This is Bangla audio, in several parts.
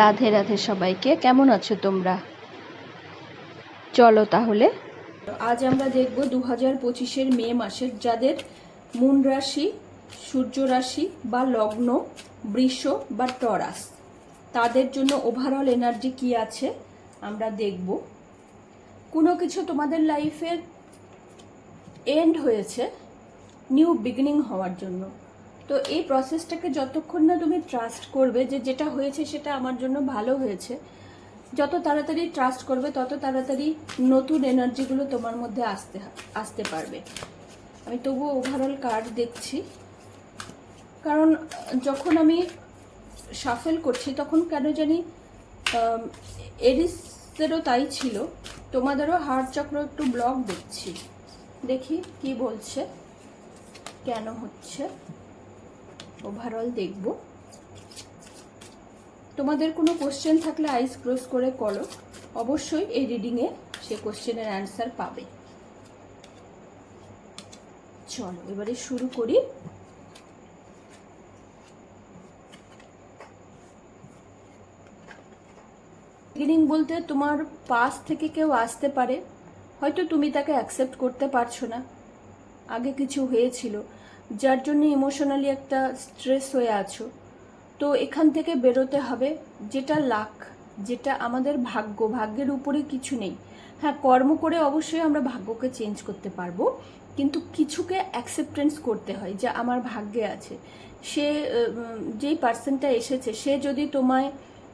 রাধে রাধে সবাইকে, কেমন আছো তোমরা? চলো তাহলে। আজ আমরা দেখব দু হাজার পঁচিশের মে মাসের যাদের মূন রাশি, সূর্য রাশি বা লগ্ন, বৃষ বা টরাস। তাদের জন্য ওভারঅল এনার্জি কি আছে আমরা দেখব। কোনো কিছু তোমাদের লাইফের এন্ড হয়েছে নিউ বিগিনিং হওয়ার জন্য। তো এই প্রসেসটাকে যতক্ষণ না তুমি ট্রাস্ট করবে যে যেটা হয়েছে সেটা আমার জন্য ভালো হয়েছে যত তাড়াতাড়ি ট্রাস্ট করবে তত তাড়াতাড়ি নতুন এনার্জিগুলো তোমার মধ্যে আসতে আসতে পারবে। আমি তবুও ওভারঅল কার্ড দেখছি। কারণ যখন আমি সাফেল করছি তখন কেন জানি আম, এরিসেরও তাই ছিল তোমাদেরও হার্ট চক্র একটু ব্লক দেখছি। দেখি কি বলছে কেন হচ্ছে। ওভারঅল দেখব। তোমাদের কোনো কোশ্চেন থাকলে আইস ক্লোজ করে করো। অবশ্যই এই রিডিংয়ে সে কোশ্চেনের অ্যান্সার পাবে। চলো, এবারে শুরু করি। বিগিনিং বলতে তোমার পাস থেকে কেউ আসতে পারে। হয়তো তুমি তাকে অ্যাকসেপ্ট করতে পারছ না। আগে কিছু হয়েছিল। যার জন্য ইমোশনালি একটা স্ট্রেস হয়ে আছো। তো এখান থেকে বেরোতে হবে, যেটা লাক যেটা আমাদের ভাগ্য, ভাগ্যের উপরে কিছু নেই। হ্যাঁ কর্ম করে অবশ্যই আমরা ভাগ্যকে চেঞ্জ করতে পারব, কিন্তু কিছুকে অ্যাকসেপ্টেন্স করতে হয় যা আমার ভাগ্যে আছে। সে যেই পার্সনটা এসেছে, সে যদি তোমায়,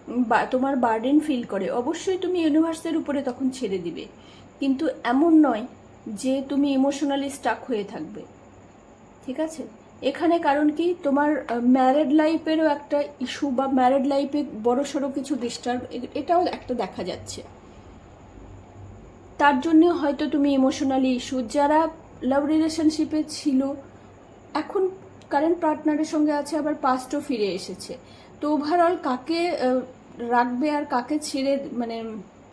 বা, তোমার বার্ডেন ফিল করে, অবশ্যই তুমি ইউনিভার্সের উপরে তখন ছেড়ে দিবে। কিন্তু এমন নয় যে তুমি ইমোশনালি স্টাক হয়ে থাকবে। ঠিক আছে? এখানে কারণ কি? তোমার ম্যারেড লাইফেরও একটা ইস্যু বা ম্যারেড লাইফে বড় সড়ো কিছু ডিস্টার্ব এটাও একটা দেখা যাচ্ছে। তার জন্য হয়তো তুমি ইমোশনালি ইস্যু যারা লাভ রিলেশনশিপে ছিল, এখন কারেন্ট পার্টনারের সঙ্গে আছে, আবার পাস্টও ফিরে এসেছে। তো ওভারঅল কাকে রাখবে আর কাকে ছেড়ে মানে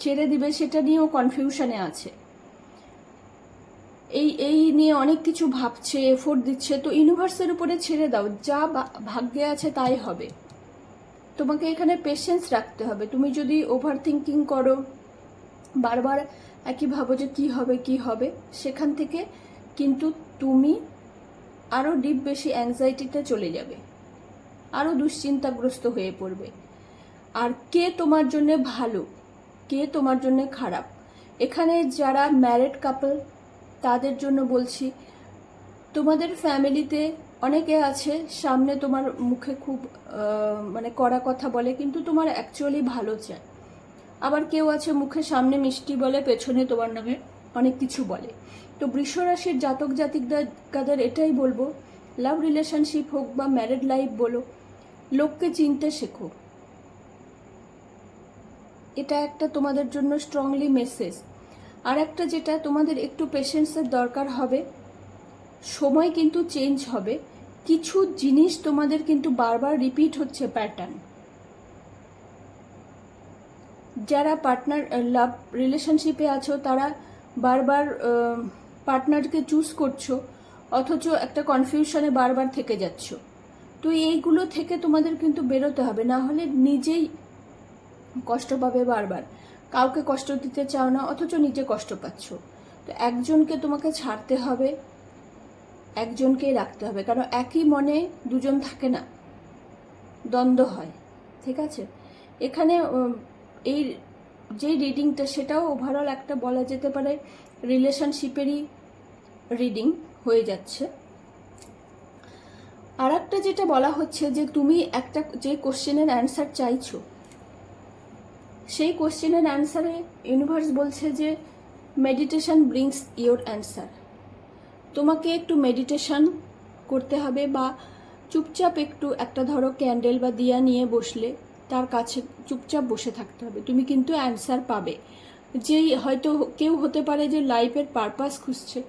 ছেড়ে দিবে, সেটা নিয়েও কনফিউশনে আছে। এই এই নিয়ে অনেক কিছু ভাবছে এফোর্ট দিচ্ছে, তো ইউনিভার্সের উপরে ছেড়ে দাও, যা ভাগ্যে আছে তাই হবে। তোমাকে এখানে পেশেন্স রাখতে হবে। তুমি যদি ওভার থিঙ্কিং করো, বারবার একই ভাবো যে কি হবে কি হবে, সেখান থেকে কিন্তু তুমি আরও ডিপ বেশি অ্যাংজাইটিতে চলে যাবে। আরও দুশ্চিন্তাগ্রস্ত হয়ে পড়বে। আর কে তোমার জন্য ভালো, কে তোমার জন্য খারাপ? এখানে যারা ম্যারেড কাপল তাদের জন্য বলছি, তোমাদের ফ্যামিলিতে অনেকে আছে, সামনে তোমার মুখে খুব মানে কড়া কথা বলে, কিন্তু তোমার অ্যাকচুয়ালি ভালো চায়। আবার কেউ আছে মুখে সামনে মিষ্টি বলে, পেছনে তোমার নামে অনেক কিছু বলে। তো বৃষ রাশির জাতক জাতিকদের এটাই বলব লাভ রিলেশনশিপ হোক বা ম্যারেড লাইফ বলো, লোককে চিনতে শেখো। এটা একটা তোমাদের জন্য স্ট্রংলি মেসেজ আর একটা যেটা তোমাদের একটু পেশেন্সের দরকার হবে, সময় কিন্তু চেঞ্জ হবে। কিছু জিনিস তোমাদের কিন্তু বারবার রিপিট হচ্ছে প্যাটার্ন যারা পার্টনার লাভ রিলেশনশিপে আছো, তারা বারবার পার্টনারকে চুজ করছ, অথচ একটা কনফিউশনে বারবার থেকে যাচ্ছ। তো এইগুলো থেকে তোমাদের কিন্তু বেরোতে হবে, না হলে নিজেই কষ্ট পাবে বারবার। কাউকে কষ্ট দিতে চাও না, অথচ নিজে কষ্ট পাচ্ছ। তো একজনকে তোমাকে ছাড়তে হবে একজনকেই রাখতে হবে, কারণ একই মনে দুজন থাকে না, দ্বন্দ্ব হয়, ঠিক আছে? এখানে এই যে রিডিংটা সেটাও ওভারঅল একটা বলা যেতে পারে রিলেশনশিপেরই রিডিং হয়ে যাচ্ছে। আর একটা যেটা বলা হচ্ছে যে, তুমি একটা যে কোশ্চেনের অ্যান্সার চাইছো সেই কোশ্চেনের অ্যান্সারে ইউনিভার্স বলছে যে মেডিটেশান ব্রিংস ইওর অ্যান্সার তোমাকে একটু মেডিটেশান করতে হবে বা চুপচাপ একটু একটা ধরো ক্যান্ডেল বা দিয়া নিয়ে বসলে তার কাছে চুপচাপ বসে থাকতে হবে। তুমি কিন্তু অ্যান্সার পাবে। যেই হয়তো কেউ হতে পারে যে লাইফের পারপাস খুঁজছে,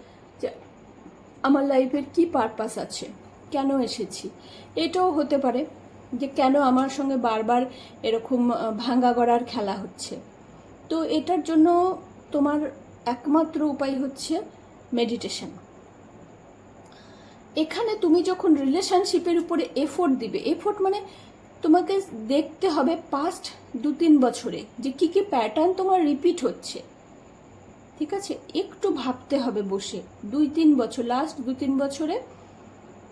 যে আমার লাইফের কি পারপাস আছে? কেন এসেছি? এটাও হতে পারে। যে কেন আমার সঙ্গে বারবার এরকম ভাঙ্গা গড়ার খেলা হচ্ছে। তো এটার জন্য তোমার একমাত্র উপায় হচ্ছে মেডিটেশন এখানে তুমি যখন রিলেশনশিপের উপরে এফোর্ট দিবে এফোর্ট মানে তোমাকে দেখতে হবে পাস্ট দু তিন বছরে যে কি কি প্যাটার্ন তোমার রিপিট হচ্ছে। ঠিক আছে? একটু ভাবতে হবে বসে। দুই তিন বছর লাস্ট দু তিন বছরে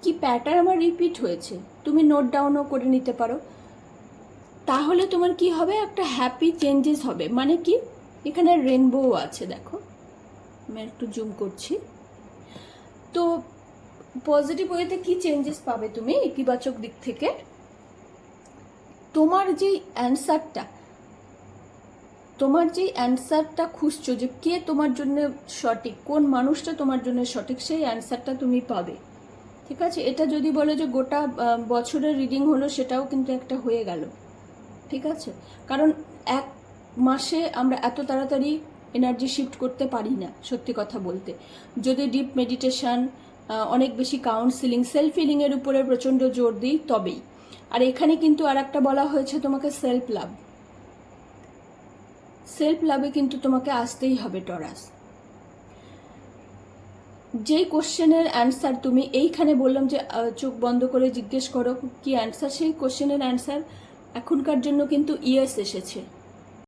কি প্যাটার্ন আমার রিপিট হয়েছে? তুমি নোট ডাউনও করে নিতে পারো। তাহলে তোমার কি হবে? একটা হ্যাপি চেঞ্জেস হবে। মানে কি? এখানে রেনবো আছে, দেখো। আমি একটু জুম করছি। তো পজিটিভ ওয়েতে কি চেঞ্জেস পাবে তুমি ইতিবাচক দিক থেকে? তোমার যে অ্যান্সারটা তোমার যে অ্যান্সারটা খুঁজছো যে কে তোমার জন্য সঠিক, কোন মানুষটা তোমার জন্য সঠিক, সেই অ্যান্সারটা তুমি পাবে। ঠিক আছে? এটা যদি বলে যে গোটা বছরের রিডিং হলো, সেটাও কিন্তু একটা হয়ে গেল। ঠিক আছে? কারণ এক মাসে আমরা এত তাড়াতাড়ি এনার্জি শিফট করতে পারি না, সত্যি কথা বলতে। যদি ডিপ মেডিটেশন অনেক বেশি কাউন্সিলিং সেলফ হিলিংয়ের উপরে প্রচণ্ড জোর দিই, তবেই। আর এখানে কিন্তু আর একটা বলা হয়েছে তোমাকে সেলফ লাভ সেলফ লাভে কিন্তু তোমাকে আসতেই হবে, টরাস। যেই কোশ্চেনের অ্যান্সার তুমি এইখানে বললাম যে চোখ বন্ধ করে জিজ্ঞেস করো, কি অ্যান্সার সেই কোশ্চেনের অ্যান্সার এখনকার জন্য কিন্তু ইয়েস এসেছে।